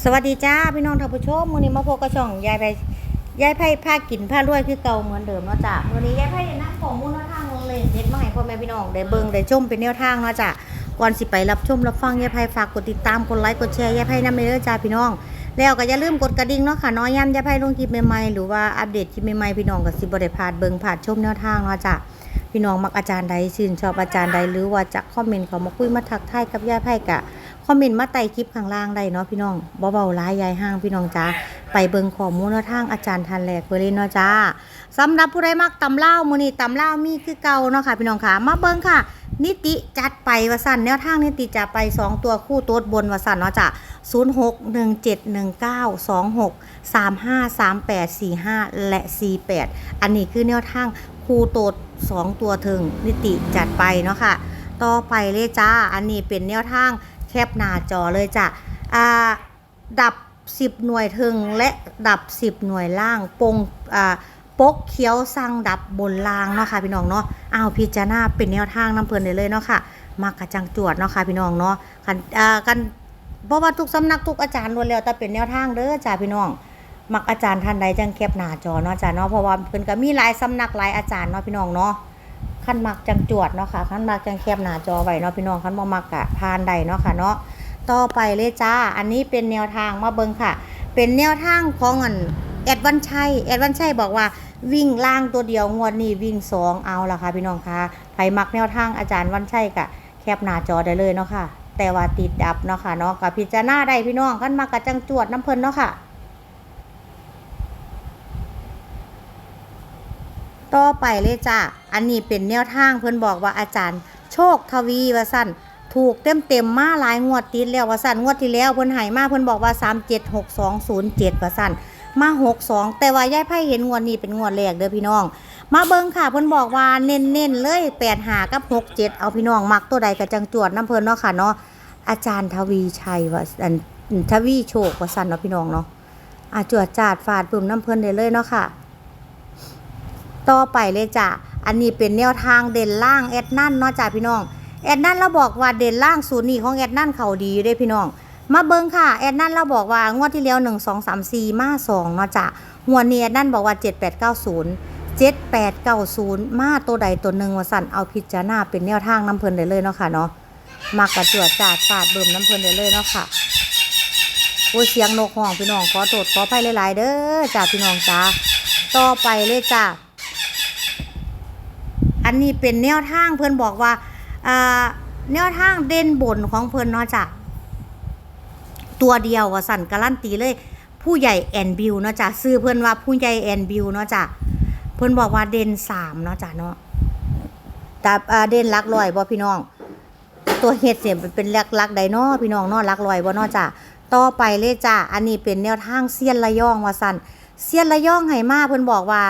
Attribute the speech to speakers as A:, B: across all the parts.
A: สวัสดีจ้าพี่น้องท่านผู้ชมมื้อนี้มาพบกับช่องยายไพยายไพพากินพารวยคือเก่าเหมือนเดิมเนาะจ้ะมื้อนี้ยายไพได้นำข้อมูลแนวทางลงเลยเด็ดมาให้พ่อแม่พี่น้องได้เบิ่งได้ชมเป็นแนวทางเนาะจ้ะก่อนสิไปรับชมรับฟังยายไพฝากกดติดตามกดไลค์กดแชร์ยายไพนำไปเด้อจ้าพี่น้อง แล้วก็อย่าลืมกดกระดิ่งเนาะค่ะน้อยย้ำยายไพลงคลิปใหม่ๆหรือว่าอัปเดตคลิปใหม่ๆพี่น้องก็สิบ่ได้พลาดเบิ่งพลาดชมแนวทางเนาะจ้ะพี่น้องมักอาจารย์ใดชื่นชอบอาจารย์ใดหรือว่าจะคอมเมนต์เขามาคุยมาทักทายกับยายไพกะ คอมเมนต์มาใต้คลิปข้างล่างได้เนาะพี่น้องเบาๆร้ายยายห้างพี่น้องจ้าไปเบิงข้อมูลแนวทางอาจารย์ทันแหลกเวเลยเนาะจ้าสำหรับผู้ใดมักตำเล่ามือนี้ตำเล่ามีคือเก่าเนาะค่ะพี่น้องค่ะ มาเบิงค่ะ นิติจัดไปว่าสั่นแนวทางนิติจะไป 2 ตัวคู่โต๊ดบนว่าสั่นเนาะจ้ะ06171926353845 และ 48 อันนี้คือแนวทางคู่โต๊ด2ตัวถึงนิติจัดไปเนาะค่ะ ต่อไปเลยจ้าอันนี้เป็นแนวทาง แคบหน้าจอเลยจ้ะดับ 10 หน่วยถึงและดับ 10 หน่วยล่างปงอ่าปกเขียวสั่งดับบนล่างเนาะค่ะพี่น้องเนาะอ้าวพิจารณาเป็นแนวทางน้ำเพลินเลยเนาะค่ะมักระจังจวดเนาะค่ะพี่น้องเนาะกันอ่ากันเพราะว่าทุกสำนักทุกอาจารย์ล้วนแล้วแต่เป็นแนวทางเด้อจ้าพี่น้องมักอาจารย์ท่านใดจังแคบหน้าจอเนาะจ้าเนาะเพราะว่าเพิ่นก็มีหลายสำนักหลายอาจารย์เนาะพี่น้องเนาะ ขั้นมักจังจวดเนาะค่ะขั้นมักจังแคบหน้าจอไว้เนาะพี่น้องขั้นบ่มักกะพานใดเนาะค่ะเนาะต่อไปเลยจ้า อันนี้เป็นแนวทางมาเบิ่งค่ะ เป็นแนวทางของอันแอดวันชัยแอดวันชัยบอกว่าวิ่งล่างตัวเดียวงวดนี้วิ่งสองเอาละค่ะพี่น้องค่ะใครมักแนวทางอาจารย์วันชัยกะแคบหน้าจอได้เลยเนาะค่ะ แต่ว่าติดดับเนาะค่ะเนาะกับพิจารณาได้พี่น้องขั้นมักกะจังจวดน้ำเพลินเนาะค่ะ ต่อไปเลยจ้าอันนี้เป็นแนวทางเพิ่อนบอกว่าอาจารย์ โชคทวีว่าสั่นถูกเต็มเต็มมาหลายงวดติดแล้วว่าสั่นงวดที่แล้วเพิ่อนให้มาเพิ่อนบอกว่า 376207ว่าสั่นมา 62 แต่ว่ายายไพ่เห็นงวดนี้เป็นงวดแรกเด้อพี่น้อง มาเบิ่งค่ะเพิ่อนบอกว่าเน้นๆเลย85กับ 67 เอาพี่น้องมักตัวใดก็จังจวดน้ำเพิ่นเนาะค่ะเนาะอาจารย์ทวีชัยว่าอันทวีโชคว่าสั่นเนาะพี่น้องเนาะอาจวดจาดฟาดปึ่มน้ำเพิ่นได้เลยเนาะค่ะ ต่อไปเลยจ้ะอันนี้เป็นแนวทางเด่นล่างแอดนั่นเนาะจ้ะพี่น้อง แอดนั่นเราบอกว่าเด่นล่างศูนย์นี่ของแอดนั่นเขาดีอยู่เด้พี่น้อง มาเบิ่งค่ะแอดนั่นเราบอกว่างวดที่แล้วหนึ่งสองสามสี่มาสองเนาะจ้ะงวดนี้แอดนั่นบอกว่าเจ็ดแปดเก้าศูนย์เจ็ดแปดเก้าศูนย์มาตัวใดตัวหนึ่งว่าสั่นเอาพิจารณาเป็นแนวทางน้ำเพลินได้เลยเนาะค่ะเนาะมากระจวดจาดฟาดเบิ่มน้ำเพลินได้เลยเนาะค่ะโอ้ยเสียงนกห้องพี่น้องขอโทษขออภัยหลายๆเด้อจ้าพี่น้องจ้าต่อไปเลยจ้า นนี้เป็นแนวทางเพื่อนบอกว่าแนวทางเด่นบนของเพื่อนเนาะจ้ะตัวเดียวว่าสั่นการันตีเลย ผู้ใหญ่แอนบิวเนาะจ้ะซื้อเพื่อนว่าผู้ใหญ่แอนบิวเนาะจ้ะเพื่อนบอกว่าเด่นสามเนาะจ้ะเนาะแต่เด่นลักลอยบ่พี่น้อง ตัวเฮ็ดเสียเป็นลักลักใดเนาะพี่น้องเนาะลักลอยบ่เนาะจ้ะต่อไปเลยจ้ะอันนี้เป็นแนวทางเซียนระยองว่าสั่นเซียนระยองให้มาเพิ่อนบอกว่า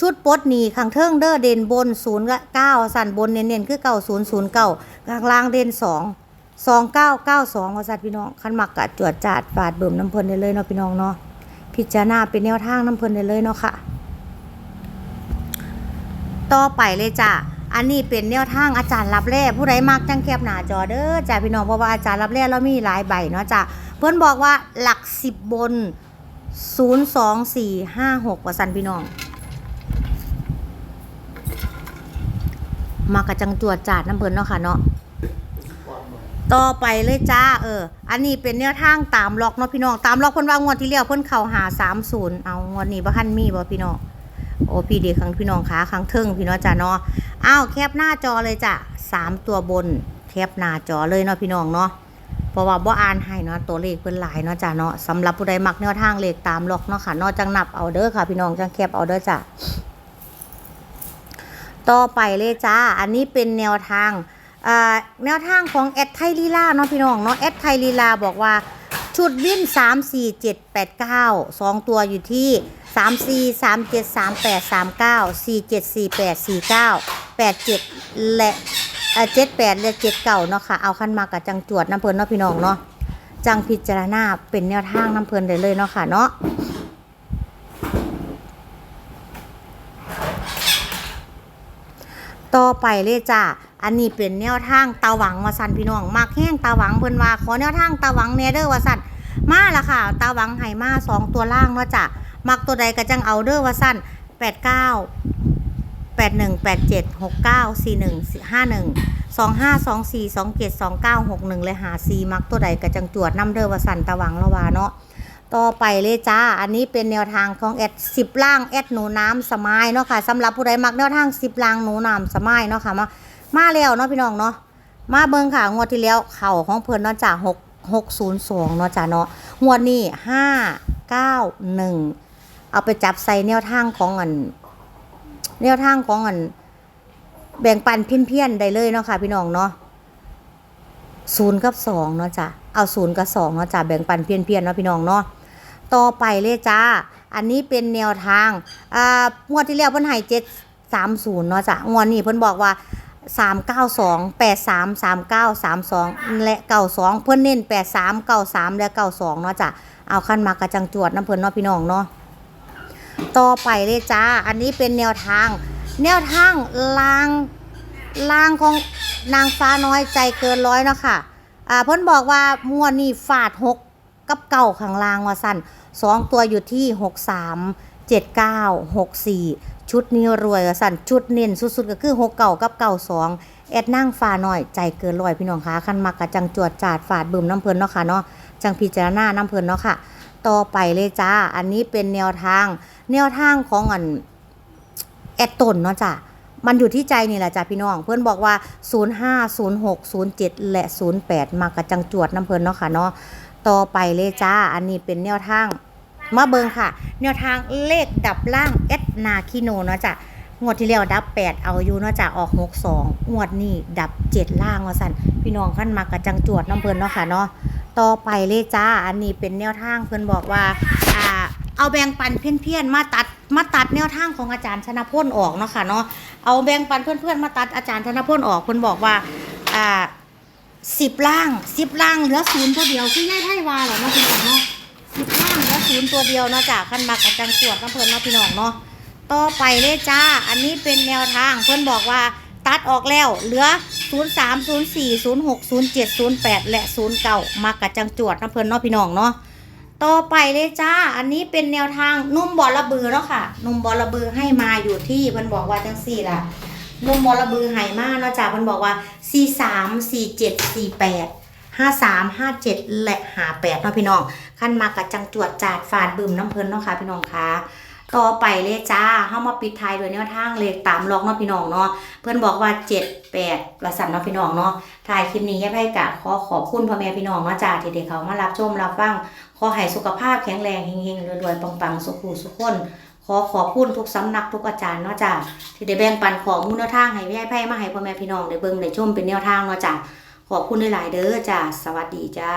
A: ชุดปดหนีข้างเทิงเด้อเด่นบนศูนย์เก้าสั่นบนเน้นๆคือเก้าศูนย์ศูนย์เก้าข้างล่างเด่นสองสองเก้าเก้าสองว่าสัตว์พี่น้องขันหมักกะจวดจาดฟาดเบิ่มน้ำเพลินได้เลยเนาะพี่น้องเนาะพิจารณาเป็นแนวทางน้ำเพลินได้เลยเนาะค่ะ ต่อไปเลยจ้ะอันนี้เป็นแนวทางอาจารย์รับแร่ผู้ใดมักจังแคบหน้าจอเด้อจ้ะพี่น้องเพราะว่าอาจารย์รับแร่เรามีหลายใบเนาะจ้ะเพิ่อนบอกว่าหลักสิบบนศูนย์สองสี่ห้าหกว่าสันพี่น้อง มากระจังจวดจาดน้ำเพิ่นเนาะค่ะเนาะต่อไปเลยจ้าเออ อันนี้เป็นแนวทางตามล็อกเนาะพี่น้องตามล็อกเพิ่นว่างวดที่แล้วเพิ่นเข้าหา30เอางวดนี้บ่ทันมีบ่พี่น้องโอ้พี่เดียครั้งพี่น้องขาครั้งเทิงพี่น้องจ้าเนาะอ้าวแคปหน้าจอเลยจ้ะสามตัวบนแคปหน้าจอเลยเนาะพี่น้องเนาะเพราะว่าบ่อ่านให้เนาะตัวเลขเพิ่นหลายเนาะจ้ะเนาะสำหรับผู้ใดมักแนวทางเลขตามล็อกเนาะค่ะเนาะจังนับเอาเด้อค่ะพี่น้องจังแคปเอาเด้อจ้ะ ต่อไปเลยจ้า อันนี้เป็นแนวทางอ่าแนวทางของแอดไทยลีลาเนาะพี่น้องเนาะแอดไทยลีลาบอกว่าชุดวิ่น3 4 7 8 9 2ตัวอยู่ที่3 4 3 7 3 8 3 9 4 7 4 8 4 9 8 7และเอ่อ7 8และ7 9เนาะค่ะ เอาขั้นมากับจังจวดน้ำเพลินเนาะพี่น้องเนาะจังพิจารณาเป็นแนวทางน้ำเพลินได้เลยเนาะค่ะเนาะ ต่อไปเลยจ้าอันนี้เป็นแนวทางตาหวังวาสันพี่น้องมักแห้งตาหวังเพิ่นว่าขอแนวทางตาหวังแนเด้อว่าสันมาละค่ะ ตาหวังไห่มาสองตัวล่างเนาะจ้ะมักตัวใดก็จังเอาเด้อว่าสันแปดเก้าแปดหนึ่งแปดเจ็ดหกเก้าสี่หนึ่งห้าหนึ่งสองห้าสองสี่สองเจ็ดสองเก้าหกหนึ่งเลยหาซีมักตัวใดก็จังจวดน้ำเด้อว่าสันตาหวังละวาเนาะ ต่อไปเลยจ้า อันนี้เป็นแนวทางของแอดสิบล่างแอดหนูน้ำสมายเนาะค่ะสำหรับผู้ใดมักแนวทางสิบล่างหนูน้ำสมายเนาะค่ะมามาแล้วเนาะพี่น้องเนาะมาเบิ่งค่ะงวดที่แล้วเข่าของเพิ่นเนาะจ้ะหกหกศูนย์สองเนาะจ้ะเนาะงวดนี้ห้าเก้าหนึ่งเอาไปจับใส่แนวทางของอันแนวทางของอันแบ่งปันเพี้ยนๆได้เลยเนาะค่ะพี่น้องเนาะศูนย์กับสองเนาะจ้ะเอาศูนย์กับสองเนาะจ้ะแบ่งปันเพี้ยนๆเนาะพี่น้องเนาะ ต่อไปเลยจ้า อันนี้เป็นแนวทางอ่างวดที่แล้วเพิ่นให้เจ็ดสามศูนย์เนาะจ้ะงวดนี้เพิ่นบอกว่าสามเก้าสองแปดสามสามเก้าสามสองและเก้าสองเพื่อนเน้นแปดสามเก้าสามและเก้าสองเนาะจ้ะเอาขั้นมากระจังจวดน้ำเพิ่นเนาะพี่น้องเนาะต่อไปเลยจ้า อันนี้เป็นแนวทาง แนวทางลางลางของนางฟ้าน้อยใจเกินร้อยเนาะค่ะ อ่าเพิ่นบอกว่ามวนนี่ฟาดหก กับเก่าข้างล่างว่าสั้นสองตัวอยู่ที่หกสามเจ็ดเก้าหกสี่ชุดนี้รวยว่าสั่นชุดเน้นสุดๆ ก็คือหกเก่ากับเก่าสองแอดนั่งฟ้าหน่อยใจเกินร้อยพี่น้องคะคันมักกะจังจวดจาดฝาดบึมน้ำเพลินเนาะค่ะเนาะจังพิจารณาน้ำเพลินเนาะค่ะ ต่อไปเลยจ้า อันนี้เป็นแนวทาง แนวทางของอันแอดตนเนาะจ้ะมันอยู่ที่ใจนี่แหละจ้ะพี่น้อง เพื่อนบอกว่า 05 06 07 และ 08 มากระจังจวดน้ำเพลินเนาะค่ะเนาะ ต่อไปเลยจ้า อันนี้เป็นแนวทาง มาเบิงค่ะ แนวทางเลขดับล่างเอสนาคิโนเนาะจ้ะงวดที่แล้วดับ 8 เอาอยู่เนาะจ้ะออก 62งวดนี้ดับ 7 ล่างว่าสั่นพี่น้องขั้นมากระจังจวดน้ำเพิ่นเนาะค่ะเนาะต่อไปเลยจ้า อันนี้เป็นแนวทางเพิ่นบอกว่าอ่าเอาแบ่งปันเพี้ยนๆมาตัดมาตัดแนวทางของอาจารย์ชนะพลออกเนาะค่ะเนาะเอาแบ่งปันเพื่อนๆมาตัดอาจารย์ชนะพลออกเพิ่นบอกว่าอ่า สิบล่างสิบล่างเหลือศูนย์ตัวเดียวคือง่ายไท่วาเหรอเนาะพี่น้องเนาะสิบล่างแล้วศูนย์ตัวเดียวเนาะจ้ะคันมากกับจังสวดน้ำเพลินเนาะพี่น้องเนาะต่อไปเลยจ้า อันนี้เป็นแนวทางเพิ่อนบอกว่าตัดออกแล้วเหลือ 0 3 0 4 0 6 0 7 0 8 และ 0 9 มากับจังจวดน้ำเพลินเนาะพี่น้องเนาะต่อไปเลยจ้า อันนี้เป็นแนวทางนุ่มบอลระเบือเนาะค่ะ นุ่มบอลระเบือให้มาอยู่ที่เพิ่นบอกว่าจังสี่ล่ะ นุ่มบอระบือให้มาเนาะจ้ะเพิ่นบอกว่า 4 3 4 7 4 8ห้าสามห้าเจ็ดและหาแปดเนาะพี่น้องขั้นมากับจังจวดจาดฝาดบึมน้ำเพลินเนาะค่ะพี่น้องคะต่อไปเลยจ้าเข้ามาปิดท้ายด้วยแนวทางเลขตามล็อกเนาะพี่น้องเนาะ เพื่อนบอกว่าเจ็ดแปดประสันเนาะพี่น้องเนาะถ่ายคลิปนี้แย่ไพ่กะขอขอบคุณพ่อแม่พี่น้องเนาะจ้าที่เด็กเขามารับชมรับฟัง ขอให้สุขภาพแข็งแรงเฮงๆรวยๆปังๆสุขุสุขคน ขอขอบคุณทุกสำนักทุกอาจารย์เนาะจ้าที่ได้แบ่งปันของมูลแนวทางให้แย่ไพ่มาให้พ่อแม่พี่น้องได้เบิ่งได้ชมเป็นแนวทางเนาะจ้าขอบคุณหลายๆเด้อจ้าสวัสดีจ้า